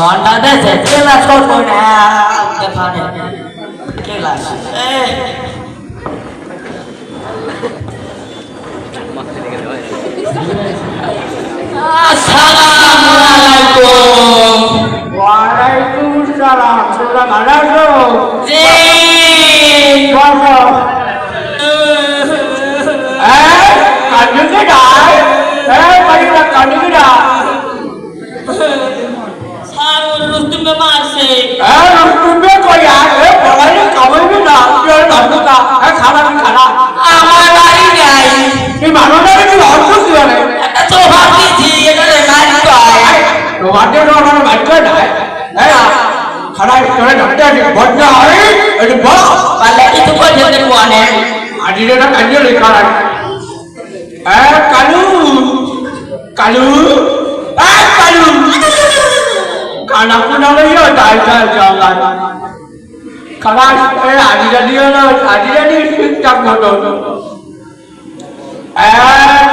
ঘণ্টা দেছে ক্লাস করব না। ক্লাস। আসসালামু আলাইকুম। সালাম ভালো আছো জি বলো হ্যাঁ কান্ডুকে ডাক হ্যাঁ বাড়িটা વાદ્યનો અમારો વાંચો થાય ખરા સ્ટોરે ડોક્ટર ભજ્જ આવી એટલે બો કાલે કીધું કો છે તેનું આને આજે તો કાંજો લેખાડા એ કાલુ કાલુ એ કાલુ કાના કુના લઈયો તાલ તાલ જાંગા ખરા એ આજે જાડીઓ નો આજે જાડી સ્પીક ચાપ નતો એ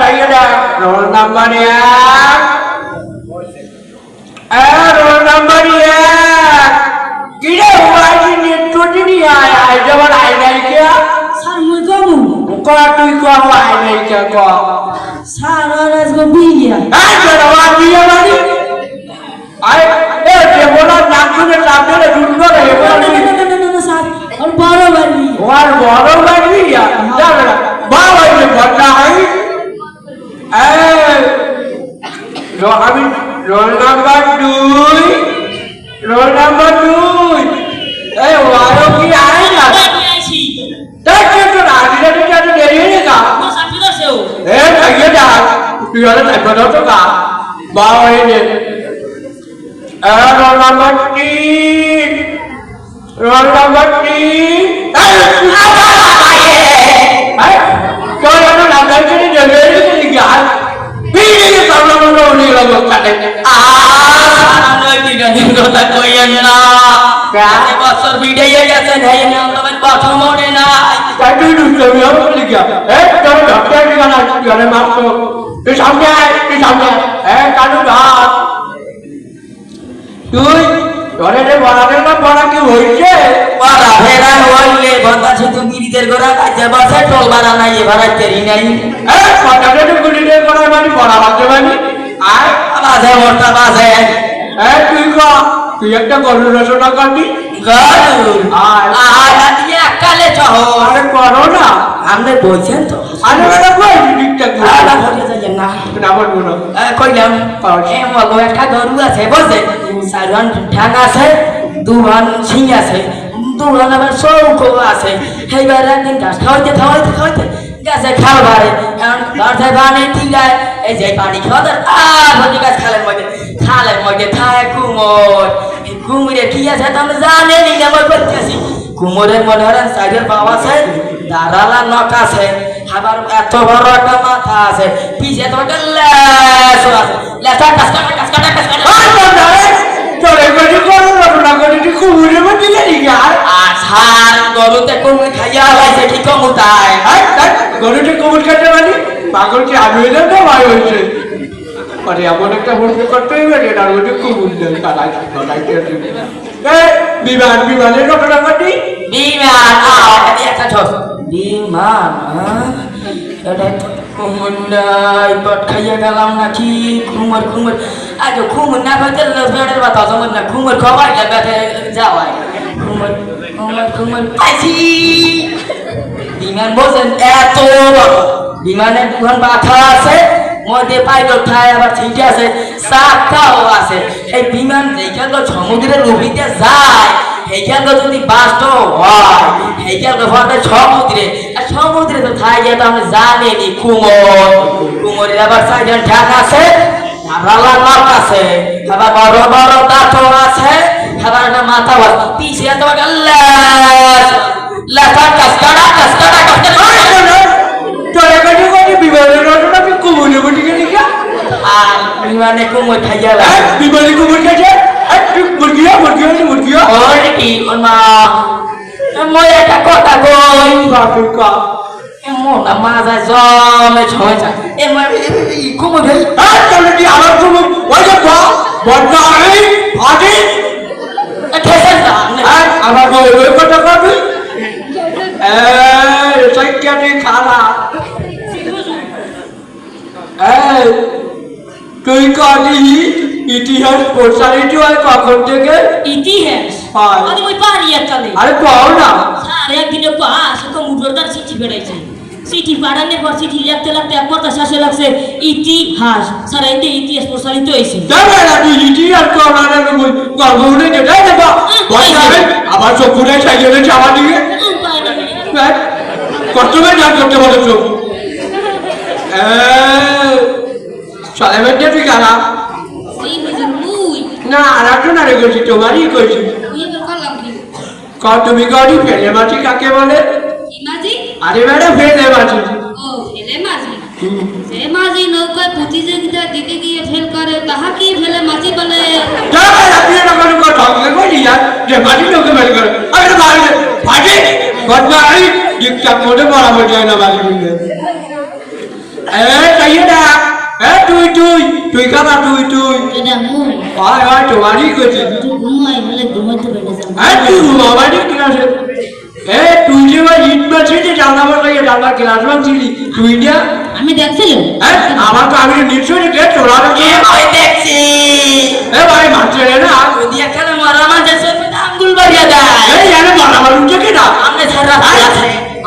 તૈયાર રોલ નંબર 1 नंबर ये किड़े हुआ जी ने टूट नहीं आया है जब आई नहीं क्या सर मैं तो हूं को तू को हुआ है नहीं क्या को सर और इसको भी गया आ करवा दिया वाली आए ए ये बोला नाखून लाते रे झूठ को रहे बोला नहीं सर और बारो बारी और बारो बारी या जा बेटा बाबा ये बदला है ए जो हमें রোল নাম্বার দুই রোল নাম্বার দুই এই ওয়ারো কি আয় না? তাই তো না দিলে তো জানো দেরি হয়ে গা এ খাইয়ে যা। তুই হলে তাই কথা তো গা। বাবা এই এ রোল নাম্বার তিন রোল নাম্বার তিন লাগো কাটে নয় বিরিয়ানির কথা কইয়েন না আমার কথা নাই তাই তুই ঢুকতে আমি হবে লিখা তোর ডক্টর দিগা না তুই আরে মারতো তুই সামনে আয় তুই সামনে আয় এ ভাত তুই তোরে রে না বড়া কি হইছে পাড়া ফেরা হইলে বন্ধা শুধু গিরিদের গোড়া নাই এবার তেরি নাই এ কথাটা তো গুলি বড়া বাজে মানে? আয় বাজে মোটা বাজে। এ তুই ক? তুই একটা গরু রচনা করবি? গরুর আয়। আর আজকে একালে চহ আরে করো না। আপনি বলছেন তো। আরে বেটা কই ঠিকঠাক আর না হতে না। না বলব না কইলাম এ বলব একটা গরু আছে বলছে চারজন ঠ্যাং আছে দুভান সিং আছে দুভান আবার চৌকো আছে। সেইবার একদিন গাছ খাওয়াইতে খাওয়াইতে খাওয়াইতে গাছে খাল বাড়ে। এখন গাছে বানে টিলায় এই যে পানি খাওয়া আর হচ্ছে গাছ খালের মধ্যে। খালের মধ্যে থাকে কুমোর। কুমোরে কি আছে তো আমরা জানেনি মই করতেছি কুমোরের মনে সাইডের পাওয়া আছে দাঁড়ালা নখ আছে। আবার এত বড় একটা মাথা আছে। পিছে তো একটা লেজ আছে। লেজটা কাজ কাটা কাজ কাটা কাজ কাটা। আয় বাবা এ তোর এবারে গরু রচনা করে তুই কুমুরে মধ্যে আর গরুতে কুমির খাইয়া হয়েছে কি কমু তাই? আয় আয় গরুটি কুমুর কাটে মানে? পাগল কি আমি হইলে তো ভাই হয়েছে। মানে এমন একটা মুরগি করতে হইবে যে তার মধ্যে কুমুর দেন কালাই বিমান, বিমানের ঘটনা ঘটি। বিমান একটা ছোট বিমান? এটা পট খাইয়া গেলাম নাকি? কুমুর কুমুর। আজ কুমুর না খাইতে বেড়ের বাতা জমন না। কুমুর কুমুর কুমুর পাইছি বিমান বলছেন, এত বড় বিমানের দুখান মাথা আছে, মধ্যে পাইলট ঠায় আবার ঠিক আছে চাকাও আছে। এই বিমান যেখান সমুদ্রের রুবিতে যায়, সেইখান যদি বাস্তব হয়, সেইখান ঘটে সমুদ্রে, আর সমুদ্রে তো থাকে তো আমরা জানিনি, কুমোর, কুমোরের আবার চারজন ঠাক আছে ধারালা নাক আছে, আবার বড় বড় দাঁতও আছে, আবার একটা মাথা আছে। পিছিয়ে তো লেস লেখা কাস্কাড়া কাস্কাড়া কাস্কাড়া তোরে কাছে কাছে বিমানের রটনা কি কুমুলে বটি গেলি কা আর বিমানে কুমোর খাইয়া হ্যাঁ বিমানে কুমুর হ্যাঁ মুরগিয়া মুরগিয়া মুরগিয়া ওর কি ওর মা? মই একটা কথা কই? বাপরে কা? এমন না মাজা জমে ছয় যায় এমন কুমোর ভাই হ্যাঁ চলে দি আমার কুমুর? ওই যে কা বড় এই আগে ঠেসে যা হ্যাঁ আমার ওই কথা সাইকেলে খালা। এই তুই কালি ইতিহাস প্রসারিত হয় কখন থেকে? ইতিহাস? হয়। আমি ওই পারি এককালে আরে কও না। স্যার একদিনে পাস তো মুদ্রার চিঠি বেড়াইছে। চিঠি পাঠানোর পর চিঠি লিখতে লিখতে এক কথা শেষে লাগছে ইতিহাস। স্যার এতে ইতিহাস প্রসারিত হয়েছে। ইতিহাস গর্ব উঠে দেবা বসাবে আবার চকুরে সাইকেলে চাওয়া না। কষ্টমে যা করতে বলেছ। চলে বেটে তুই মুই। না আর একজন আরে গেছি তোমারই কইছি। কি? তুমি গাড়ি ফেলে মাছি কাকে বলে? আরে ম্যাডাম ফেলে মাছি। ফেলে মাঝি? নৌকায় প্রতিযোগিতা দিতে গিয়ে ফেল করে তাহা কি ফেলে মাঝি বলে? যাবে না তুই এটা কোনো কথা হবে কই যে মাটি লোকে বের করে। আরে বাড়ি ফাটি বদমা আই ঠিকঠাক মতো বরাবর যায় না বাড়ি মিলে এ তাই না এ তুই তুই তুই কারা তুই তুই এটা মুই তোমারই কইছি তুই ঘুমাই ক্লাসে এ যে ক্লাস না আমি দেখছিলাম আমার তো আমি নিশ্চয়ই কে তোরা এ মই দেখছি এ ভাই মারছে রে না যদি এখানে মরা মাঝে সরবে আঙ্গুল বাড়িয়ে দেয় এই মানুষ কে না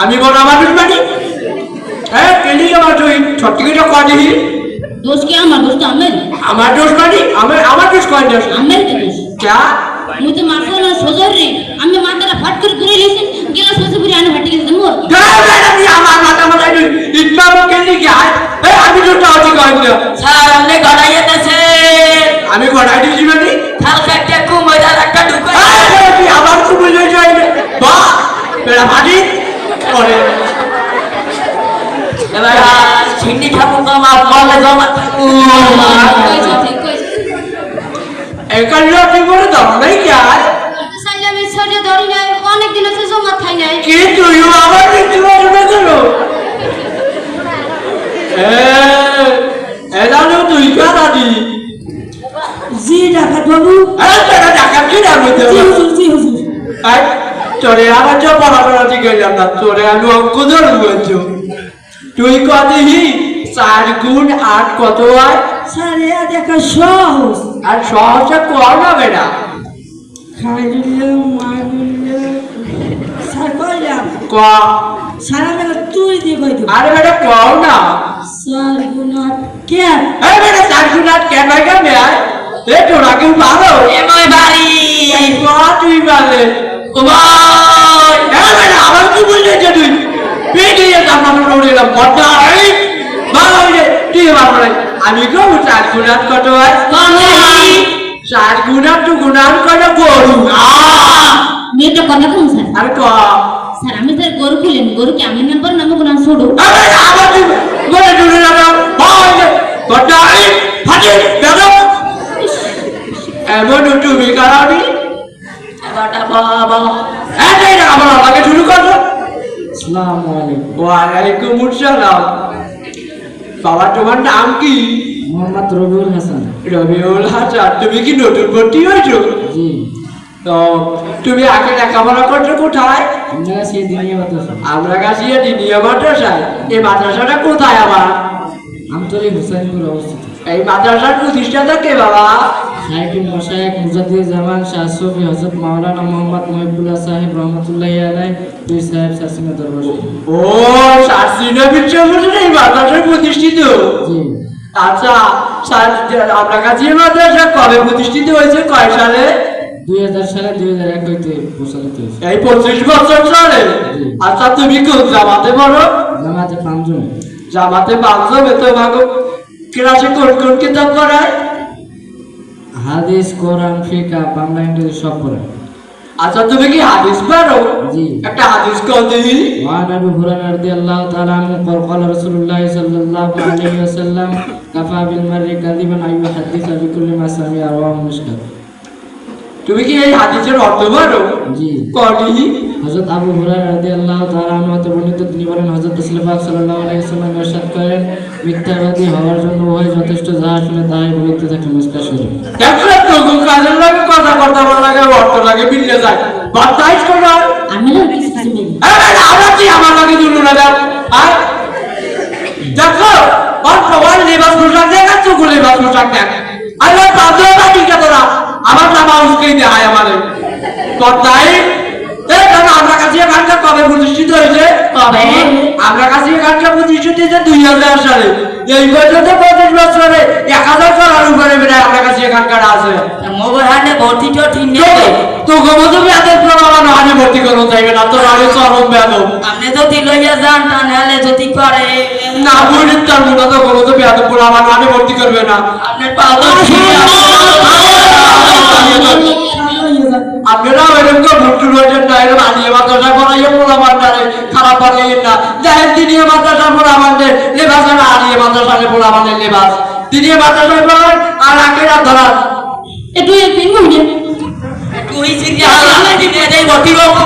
আমি বড় মানুষ মানে কেলি আমার তুই সত্যি করে কদিহি দোষ কি আমার? দোষ তো আমের? আমার দোষ মানে? আমার আমার দোষ কয় দোষ? আমের কি দোষ? ক্যা মুই তো মাথা না সোজর রে। আমি মাথাটা ফাট করে ঘুরে লেছি গেলা সোজে ঘুরে আনে ফাটি গেছে মোর। আমি আমার মাথা মাথায় তুই ইটমা কেলি কি? আয় এই আমি তো টাউটি কয় না স্যার আমনে গড়াইয়ে দেছে আমি গড়াই দিয়েছি মানে? হালকা একটা কুমড়ার একটা ঢুকে এই, তুই আমার খুব বুঝে যাই বা বেড়া ভাজি করে এবার ছিন্নি ঠাকুর আমার মলে কইছে একান্ন তুই বলে দাও নাই কি আর সাইলে আমি ছড়ে ধরি নাই অনেক দিন হচ্ছে জমা থাই নাই কি তুই আমার দেখতে পারো না কেন এ জানো তুই কারা দি জি ডাকাত বাবু আরে তোরা টাকা কি না বুঝতে জি হুজুর জি হুজুর আই তোরে আমার যে পড়াশোনা থেকে গেলাম না তোরে আমি অঙ্ক ধরবো তুই কত হি চার গুণ আট কত হয়? স্যার এ দেখা সহজ। আর সহজে কর না বেটা। খাইলে মারলে স্যার কইলাম ক। তুই দিয়ে কই আরে বেটা না। বেটা চার গুণ আট কেন? কেন এ তোরা কেউ পারো এ মই বাড়ি। ক তুই পারলে কুমার এই বেটা আবার কি বললে যে তুই উড়ে এলাম বাবা তুই এবার আমি কেউ চার গুণ আট কত চার গুণার তো গুণার কত গরু মেয়েটা কথা কম স্যার আর ক স্যার আমি স্যার গরু খুলেন গরু কি আমি নাম্বার নামে কোনো ছোড়ো আরে আবার তুই বলে দূরে হয় বড্ডা এই দাদা এমন তুমি কারানি এবারটা বাবা এই আবার আসসালামু আলাইকুম ওয়ালাইকুম আসসালাম বাবা তোমার নাম কি? মোহাম্মদ রবিউল হাসান। রবিউল হাসান তুমি কি নতুন ভর্তি হয়েছো? জি। তো তুমি আগে লেখাপড়া করছ কোথায়? আমরা কাছে দিনিয়া মাদ্রাসায়। এই মাদ্রাসাটা কোথায় আবার? আমতলি হুসাইনপুর অবস্থিত। এই মাদ্রাসার প্রতিষ্ঠাতা কে বাবা? সাহেব মশায়েক মুজাদ্দিদ জামান শাহ সুফি হযরত মাওলানা মোহাম্মদ মহিবুল্লাহ সাহেব রহমাতুল্লাহি আলাইহি পীর সাহেব শাসিনা দরবার। ও নবীর চৌধুরী এই মাদ্রাসার প্রতিষ্ঠিত? জি। আচ্ছা আপনার কাছে মাদ্রাসা কবে প্রতিষ্ঠিত হয়েছে? কয় সালে? দুই হাজার সালে দুই হাজার এক হইতে প্রচারিত হয়েছে। এই পঁচিশ বছর চলে। আচ্ছা তুমি কোন জামাতে পড়ো? জামাতে পাঁচজন জামাতে পাঁচজন তোমাকে ক্লাসে কোন কোন কিতাব পড়ায়? হাদিস কোরআন ফিকা বাংলা ইংরেজি সব পড়ে আচ্ছা তুমি কি হাদিস পারো জি। একটা হাদিস কও দেখি وعن ابي هريره رضي الله تعالى عنه قال قال رسول الله صلى الله عليه وسلم كفى بالمرء كذبا ان يحدث بكل ما سمع رواه مسلم তুমি কি এই হাদিসের অর্থ পারো জি করি হযরত আবু হুরায়রা রাদিয়াল্লাহু তাআলা আনহু বর্ণিত তিনি বলেন পাক সাল্লাল্লাহু আলাইহি ইরশাদ করেন মিথ্যাবাদী হওয়ার জন্য ওই যথেষ্ট যাহা শুনে তাহাই বলিতে থাকে মুস্কা শরীফ। দেখো তখন কাজের লাগে কথা কথা বলা লাগে অর্থ লাগে মিললে যায়। বাতাইশ করো আমি না। কিছু কিছু আরে আমরা কি আমার লাগে দুটো না দাও আর দেখো অর্থ ওয়ান লেবাস পোশাক দেখ আর চুকু লেবাস পোশাক দেখ। আরে তাদের বাড়ি কে তোরা আমার নাম আউসকেই দেয় আমাদের। কথাই এই কারণ আমরা কাছে এখানটা কবে প্রতিষ্ঠিত হয়েছে? কবে? আমরা কাছে এখানটা প্রতিষ্ঠিত হয়েছে দুই হাজার সালে। এই পর্যন্ত পঁচিশ বছরে এক হাজার করার উপরে বেড়ে আমরা কাছে এখানকার আছে। হাটে ভর্তি তো গোমতো বেয়াদের প্রমাণ হানে ভর্তি করো চাইবে না? তোর আগে চরম বেয়াদব আপনি যদি লইয়া যান তা নাহলে যদি করে। না বুড়ির তার মোটা তো গোমতো বেয়াদব প্রমাণ হানে ভর্তি করবে না। আপনার পাও তো ঠিক আছে। আপনারা এরকম তো ভুট্টু রয়েছেন না এরকম আলিয়ে মাদ্রাসা পড়াইয়ে প্রমাণ টানে খারাপ বানাইয়েন না মাদ্রাসা পড়া আমাদের লেবাস আর আলিয়ে মাদ্রাসা প্রমাণের লেবাস। দিনিয়ে মাদ্রাসা প্রমাণ আর আখেরা ধরা একটু এই পিন মহিলা। তুই আল্লাহ দিনে দেই হোক